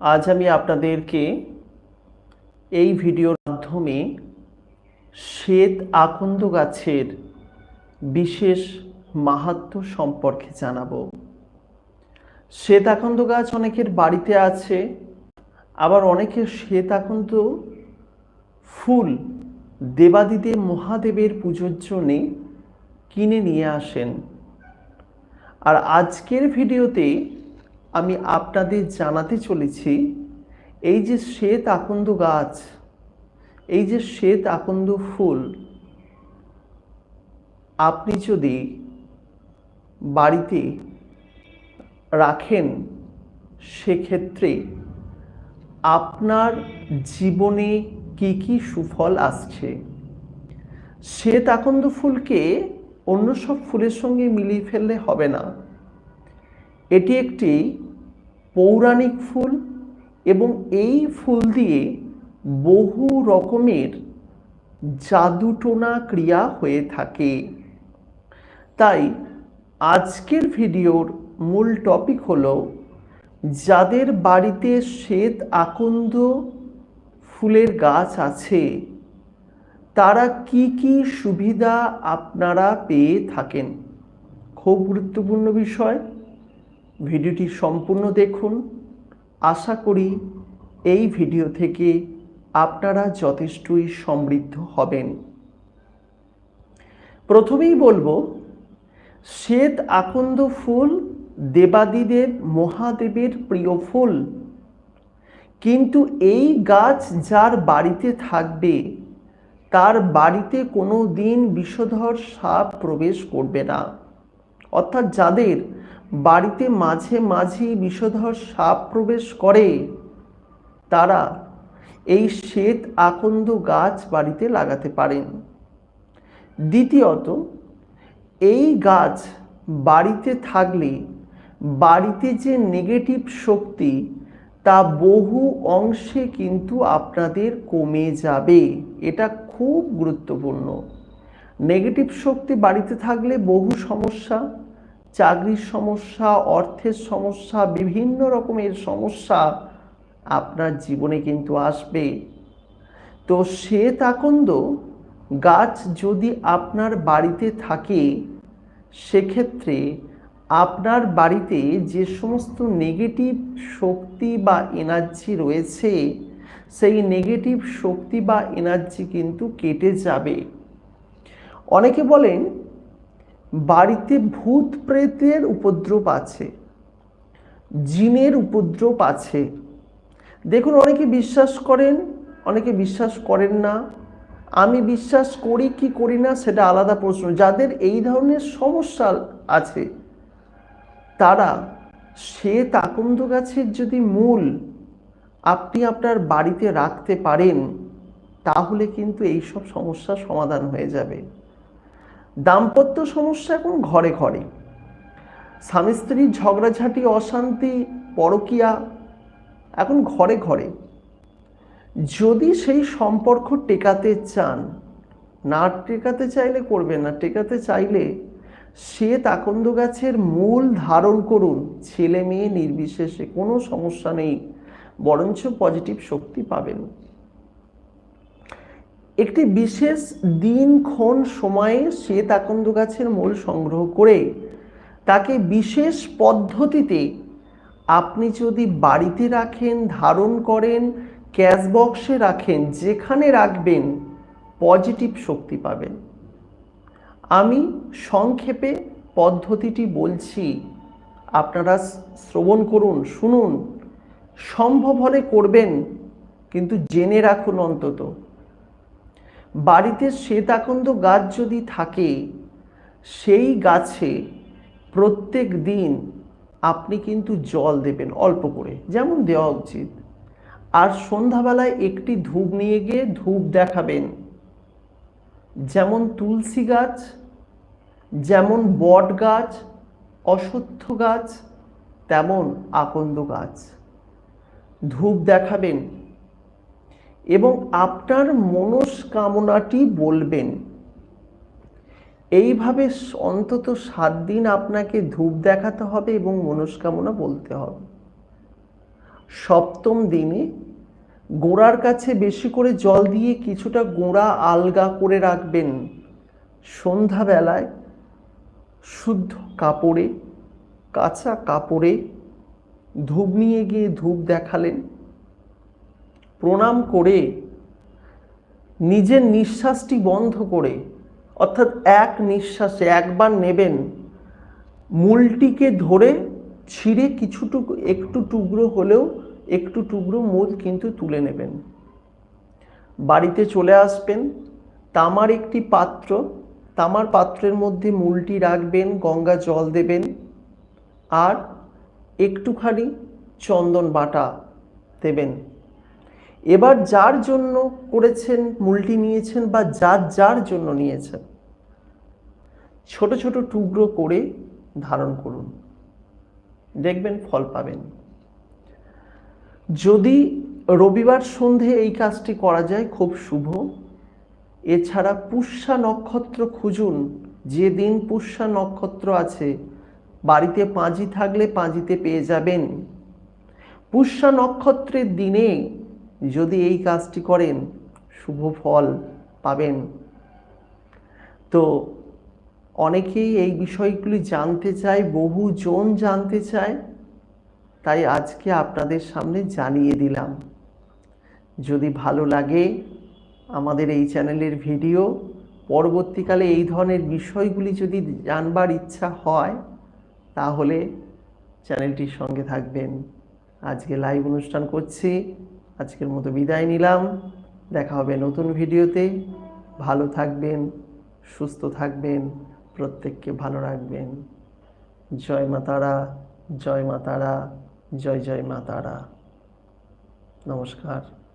আজ আমি আপনাদেরকে এই ভিডিওর মাধ্যমে শ্বেত আকন্দ গাছের বিশেষ মাহাত্ম সম্পর্কে জানাব। শ্বেত আকন্দ গাছ অনেকের বাড়িতে আছে, আবার অনেকের শ্বেত আকন্দ ফুল দেবাদিদেব মহাদেবের পুজোর জন্যে কিনে নিয়ে আসেন। আর আজকের ভিডিওতে আমি আপনাদের জানাতে চলেছি, এই যে শ্বেত আকন্দ গাছ, এই যে শ্বেত আকন্দ ফুল, আপনি যদি বাড়িতে রাখেন, সেক্ষেত্রে আপনার জীবনে কি কি সুফল আসছে? শ্বেত আকন্দ ফুলকে অন্য সব ফুলের সঙ্গে মিলিয়ে ফেললে হবে না। এটি একটি পৌরাণিক ফুল এবং এই ফুল দিয়ে বহু রকমের জাদুটোনা ক্রিয়া হয়ে থাকে। তাই আজকের ভিডিওর মূল টপিক হল যাদের বাড়িতে শ্বেত আকন্দ ফুলের গাছ আছে, তারা কি কি সুবিধা আপনারা পেয়ে থাকেন? খুব গুরুত্বপূর্ণ বিষয়। ভিডিওটি সম্পূর্ণ দেখুন। আশা করি এই ভিডিও থেকে আপনারা যথেষ্টই সমৃদ্ধ হবেন। প্রথমেই বলব, শ্বেত আকন্দ ফুল দেবাদিদেব মহাদেবের প্রিয় ফুল। কিন্তু এই গাছ যার বাড়িতে থাকবে, তার বাড়িতে কোনো দিন বিষধর সাপ প্রবেশ করবে না। অর্থাৎ যাদের বাড়িতে মাঝে মাঝেই বিষধর সাপ প্রবেশ করে। তারা এই শ্বেত আকন্দ গাছ বাড়িতে লাগাতে পারেন। দ্বিতীয়ত, এই গাছ বাড়িতে থাকলে বাড়িতে যে নেগেটিভ শক্তি, তা বহু অংশে কিন্তু আপনাদের কমে যাবে। এটা খুব গুরুত্বপূর্ণ। নেগেটিভ শক্তি বাড়িতে থাকলে বহু সমস্যা চাকরির সমস্যা, অর্থের সমস্যা, বিভিন্ন রকমের সমস্যা আপনার জীবনে কিন্তু আসবে। তো সে তাকন্দ গাছ যদি আপনার বাড়িতে থাকে, সেক্ষেত্রে আপনার বাড়িতে যে সমস্ত নেগেটিভ শক্তি বা এনার্জি রয়েছে, সেই নেগেটিভ শক্তি বা এনার্জি কিন্তু কেটে যাবে। অনেকে বলেন বাড়িতে ভূত প্রেতের উপদ্রব আছে, জিনের উপদ্রব আছে। দেখুন, অনেকে বিশ্বাস করেন, অনেকে বিশ্বাস করেন না। আমি বিশ্বাস করি কি করি না সেটা আলাদা প্রশ্ন। যাদের এই ধরনের সমস্যা আছে, তারা সে আকন্দ গাছের যদি মূল আপনি আপনার বাড়িতে রাখতে পারেন, তাহলে কিন্তু এইসব সমস্যার সমাধান হয়ে যাবে। দাম্পত্য সমস্যা এখন ঘরে ঘরে। স্বামী স্ত্রীর ঝগড়াঝাটি, অশান্তি, পরকিয়া এখন ঘরে ঘরে। যদি সেই সম্পর্ক টেকাতে চান, না টেকাতে চাইলে করবেন না, টেকাতে চাইলে শ্বেত আকন্দ গাছের মূল ধারণ করুন, ছেলে মেয়ে নির্বিশেষে, কোনো সমস্যা নেই, বরঞ্চ পজিটিভ শক্তি পাবেন। একটি বিশেষ দিনক্ষণ সময়ে শ্বেত আকন্দ গাছের মূল সংগ্রহ করে তাকে বিশেষ পদ্ধতিতে আপনি যদি বাড়িতে রাখেন, ধারণ করেন, ক্যাশ বক্সে রাখেন, যেখানে রাখবেন, পজিটিভ শক্তি পাবেন। আমি সংক্ষেপে পদ্ধতিটি বলছি। আপনারা শ্রবণ করুন, শুনুন। সম্ভব হলে করবেন, কিন্তু জেনে রাখুন অন্তত। বাড়িতে শ্বেতাকন্দ গাছ যদি থাকে, সেই গাছে প্রত্যেক দিন আপনি কিন্তু জল দেবেন অল্প করে, যেমন দেওয়া উচিত। আর সন্ধ্যাবেলায় একটি ধূপ নিয়ে গিয়ে ধূপ দেখাবেন। যেমন তুলসী গাছ, যেমন বট গাছ, অশ্বত্থ গাছ, তেমন আকন্দ গাছ। ধূপ দেখাবেন। এবং আপনার মনস্কামনাটি বলবেন। এইভাবে অন্তত সাত দিন আপনাকে ধূপ দেখাতে হবে এবং মনস্কামনা বলতে হবে। সপ্তম দিনে গোড়ার কাছে বেশি করে জল দিয়ে কিছুটা গোড়া আলগা করে রাখবেন। সন্ধ্যাবেলায় শুদ্ধ কাপড়ে, কাঁচা কাপড়ে ধূপ নিয়ে গিয়ে ধূপ দেখালেন। প্রণাম করে, নিজের নিঃশ্বাসটি বন্ধ করে, অর্থাৎ এক নিঃশ্বাসে একবার নেবেন, মূলটিকে ধরে ছিঁড়ে কিছুটুকু, একটু টুকরো হলেও একটু টুকরো মূল কিন্তু তুলে নেবেন। বাড়িতে চলে আসবেন, তামার একটি পাত্র, তামার পাত্রের মধ্যে মূলটি রাখবেন, গঙ্গা জল দেবেন, আর একটুখানি চন্দন বাটা দেবেন। এবার যার জন্য করেছেন, মূলটি নিয়েছেন বা যার যার জন্য নিয়েছেন, ছোট ছোট টুকরো করে ধারণ করুন। দেখবেন ফল পাবেন। যদি রবিবার সন্ধে এই কাজটি করা যায়, খুব শুভ। এছাড়া পুষ্যা নক্ষত্র খুঁজুন। যে দিন পুষ্যা নক্ষত্র আছে, বাড়িতে পাঁজি থাকলে পাঁজিতে পেয়ে যাবেন। পুষ্যা নক্ষত্রের দিনে যদি এই কাজটি করেন, শুভ ফল পাবেন। তো অনেকেই এই বিষয়গুলি জানতে চায়, বহুজন জানতে চায়, তাই আজকে আপনাদের সামনে জানিয়ে দিলাম। যদি ভালো লাগে আমাদের এই চ্যানেলের ভিডিও, পরবর্তীকালে এই ধরনের বিষয়গুলি যদি জানবার ইচ্ছা হয়, তাহলে চ্যানেলটির সঙ্গে থাকবেন। আজকে লাইভ অনুষ্ঠান করছি। আজকের মতো বিদায় নিলাম। দেখা হবে নতুন ভিডিওতে। ভালো থাকবেন, সুস্থ থাকবেন, প্রত্যেককে ভালো রাখবেন। জয় মা তারা, জয় মা তারা, জয় জয় মা তারা। নমস্কার।